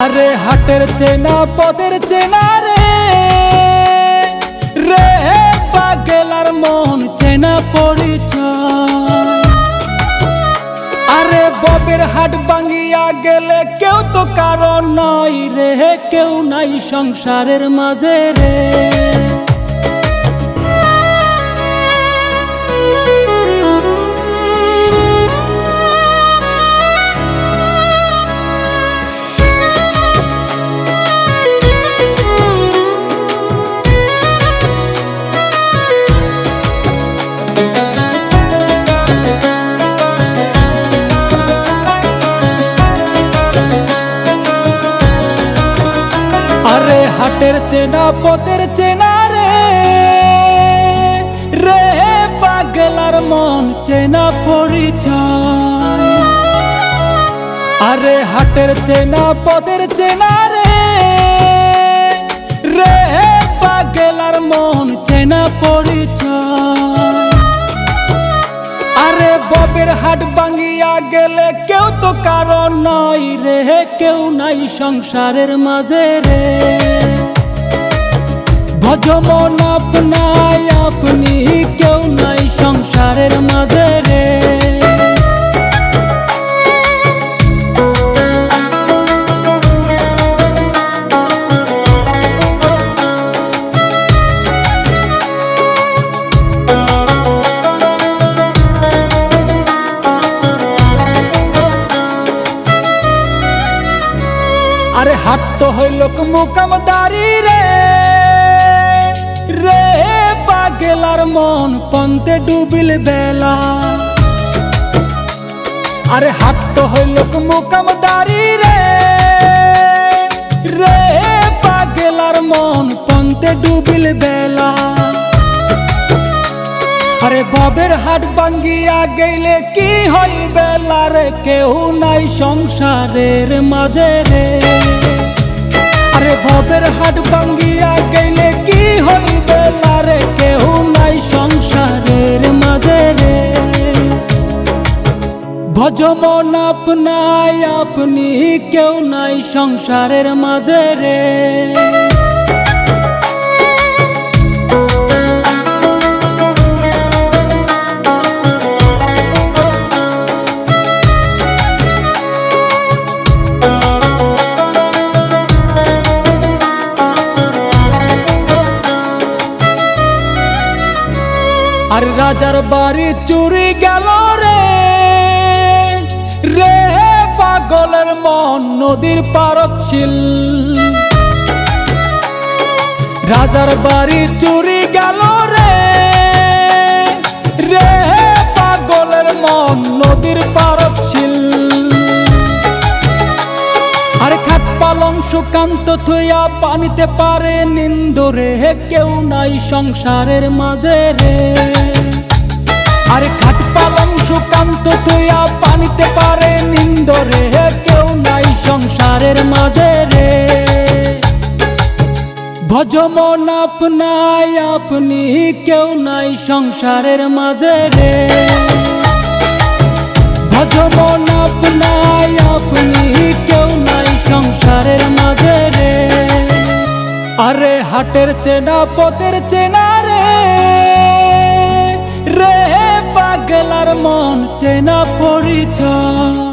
আরে হাটের চেনা, পদের চেনা রে। রে পাগেলার মন চেনা পরিচয়। আরে ববের হাট ভাঙিয়া গেলে কেউ তো কারণ নয় রে, কেউ নাই সংসারের মাঝে রে। হাটের চেনা, পথের চেনা রে। রে পাগলার মন, চেনা পরিচয়। আরে হাটের চেনা পদের চেনা রে। রে পাগলার মন, চেনা পরিচয়। আরে ববের হাট ভাঙিয়া গেলে কেউ তো কারণ নয় রে, কেউ নাই সংসারের মাঝে রে। ভজমন আপনাই, আপনি কেউ নাই সংসারের মাঝে আরে হাট তো হইল মুকামদারি রে। রে পাগেলার মন পন্তে ডুবিল বেলা। আরে হাত তো হইল মুকামদারি রে। রে পাগেলার মন পন্তে ডুবিল বেলা। আরে ববের হাট ভাঙ্গিয়া গেলে কি হইবে লারে কেউ নাই সংসারের মাঝে রে। আরে ববের হাট ভাঙ্গিয়া গেলে কি হইবে? লারে কেউ নাই সংসারের মাঝে রে ভজমন আপনাই, আপনি কেউ নাই সংসারের মাঝে রে আর রাজার বাড়ি চুরি গেল রে। রে পাগলের মন, নদীর পারছিল রাজার বাড়ি চুরি গেল রে। সুকান্ত থইয়া পানিতে পারে, নিন্দরে কেউ নাই সংসারের মাঝে রে। আর খাট পালং সুকান্ত থইয়া পানিতে পারে, নিন্দরে কেউ নাই সংসারের মাঝে রে। ভজমন আপনাই, আপনি কেউ নাই সংসারের মাঝে রে। ভজমন আপনাই, আপনি হাটের চেনা পথের চেনা রে। রে পাগলার মন চেনা পরিচয়।